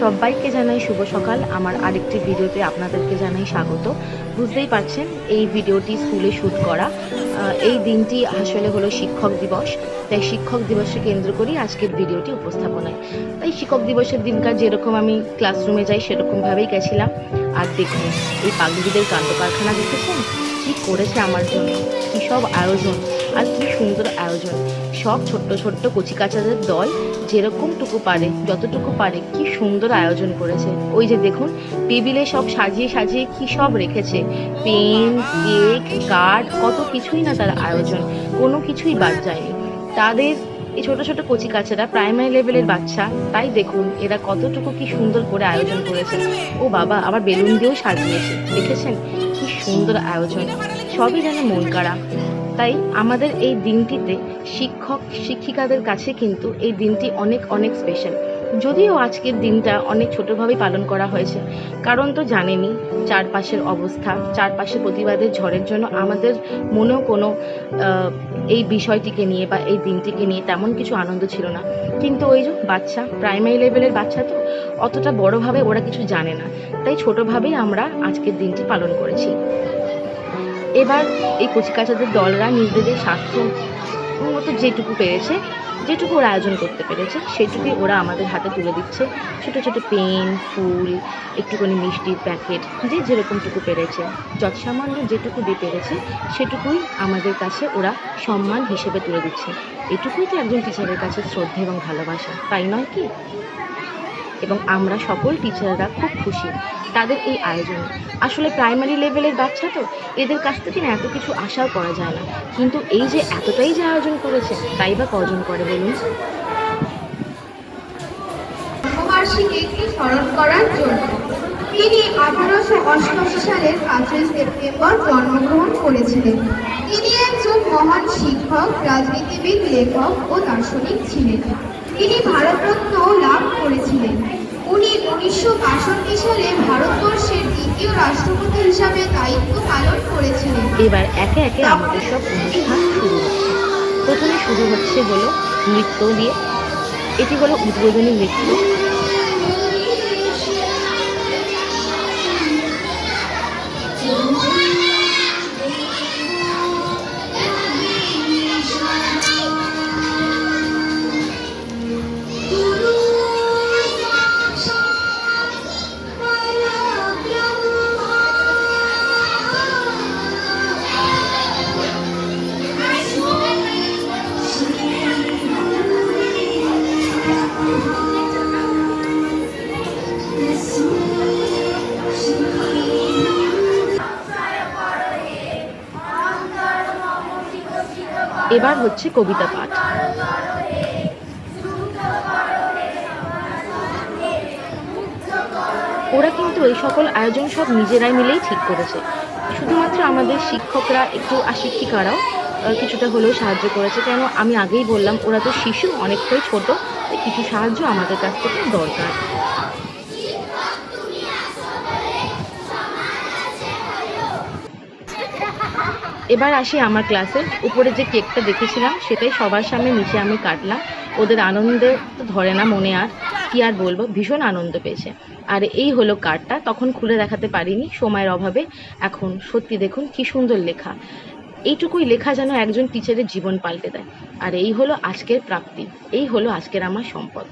সবাইকে জানাই শুভ সকাল। আমার আরেকটি ভিডিওতে আপনাদেরকে জানাই স্বাগত। বুঝতেই পারছেন, এই ভিডিওটি স্কুলে শ্যুট করা। এই দিনটি আসলে হলো শিক্ষক দিবস। তাই শিক্ষক দিবসকে কেন্দ্র করেই আজকের ভিডিওটি উপস্থাপনায়। তাই শিক্ষক দিবসের দিনকার যেরকম আমি ক্লাসরুমে যাই, সেরকমভাবেই গেছিলাম। আর দেখুন, এই পাগলিদের কাণ্ড কারখানা দেখেছেন? কি করেছে আমার জন্য? কী সব আয়োজন? আর কি সুন্দর আয়োজন। সব ছোট্ট ছোট্ট কচিকাচাদের দল যেরকমটুকু পারে, যতটুকু পারে কি সুন্দর আয়োজন করেছে। ওই যে দেখুন, টেবিলে সব সাজিয়ে সাজিয়ে কি সব রেখেছে। পেন, কেক, কার্ড, কত কিছুই না তার আয়োজন, কোনো কিছুই বাদ যায়নি। তাদের এই ছোট ছোট কচিকাচারা প্রাইমারি লেভেলের বাচ্চা, তাই দেখুন এরা কতটুকু কি সুন্দর করে আয়োজন করেছে। ও বাবা, আবার বেলুন দিয়েও সাজিয়েছে, দেখেছেন? কি সুন্দর আয়োজন। সবই যেন মন কাড়া তাই আমাদের এই দিনটিতে শিক্ষক শিক্ষিকাদের কাছে কিন্তু এই দিনটি অনেক অনেক স্পেশাল যদিও আজকের দিনটা অনেক ছোটোভাবেই পালন করা হয়েছে, কারণ তো জানেনি চারপাশের অবস্থা, চারপাশে প্রতিবাদের ঝড়ের জন্য আমাদের মনেও কোনো এই বিষয়টিকে নিয়ে বা এই দিনটিকে নিয়ে তেমন কিছু আনন্দ ছিল না। কিন্তু ওই যে বাচ্চা প্রাইমারি লেভেলের বাচ্চা তো অতটা বড়োভাবে ওরা কিছু জানে না। তাই ছোটোভাবেই আমরা আজকের দিনটি পালন করেছি। এবার এই কচিকাচাদের দলরা নিজেদের স্বার্থ মতো যেটুকু পেরেছে, যেটুকু ওরা আয়োজন করতে পেরেছে, সেটুকুই ওরা আমাদের হাতে তুলে দিচ্ছে। ছোটো ছোটো পেন, ফুল, একটুখানি মিষ্টির প্যাকেট, যে যেরকমটুকু পেরেছে। যৎসামান্য যেটুকু দিয়ে পেরেছে, সেটুকুই আমাদের কাছে ওরা সম্মান হিসেবে তুলে দিচ্ছে। এটুকুই তো একজন টিচারের কাছে শ্রদ্ধা এবং ভালোবাসা, তাই নয় কি? এবং আমরা সকল টিচাররা খুব খুশি তাদের এই আয়োজনে। আসলে প্রাইমারি লেভেলের বাচ্চা তো, এদের কাছ থেকে না এত কিছু আশাও করা যায় না। কিন্তু এই যে এতটাই যে আয়োজন করেছে, তাই বা কজন করে বলুন? স্মরণ করার জন্য তিনি আঠারোশো অষ্টআশি সালের পাঁচই সেপ্টেম্বর জন্মগ্রহণ করেছিলেন। তিনি একজন মহান শিক্ষক, রাজনীতিবিদ, লেখক ও দার্শনিক ছিলেন। তিনি ভারতরত্ন লাভ করেছিলেন। এবার একে একে আমাদের সব অনুষ্ঠান শুরু হচ্ছে। প্রথমে শুরু হচ্ছে হলো নৃত্য দিয়ে এটি হলো উদ্বোধনী নৃত্য। এবার হচ্ছে কবিতা পাঠ। ওরা কিন্তু এই সকল আয়োজন সব নিজেরাই মিলেই ঠিক করেছে। শুধুমাত্র আমাদের শিক্ষকরা একটু আর শিক্ষিকারাও কিছুটা হলেও সাহায্য করেছে। কেন আমি আগেই বললাম, ওরা তো শিশু, অনেকটাই ছোট কিছু সাহায্য আমাদের কাছ থেকে দরকার। এবার আসি আমার ক্লাসে। উপরে যে কেকটা দেখেছিলাম, সেটাই সবার সামনে নিচে আমি কাটলাম। ওদের আনন্দে তো ধরে না মনে আর। কি আর বলব? ভীষণ আনন্দ পেয়েছে। আর এই হলো কার্ডটা। তখন খুলে দেখাতে পারিনি সময়ের অভাবে। এখন সত্যি দেখুন কি সুন্দর লেখা। এইটুকুই লেখা যেন একজন টিচারের জীবন পাল্টে দেয়। আর এই হলো আজকের প্রাপ্তি। এই হলো আজকের আমার সম্পদ।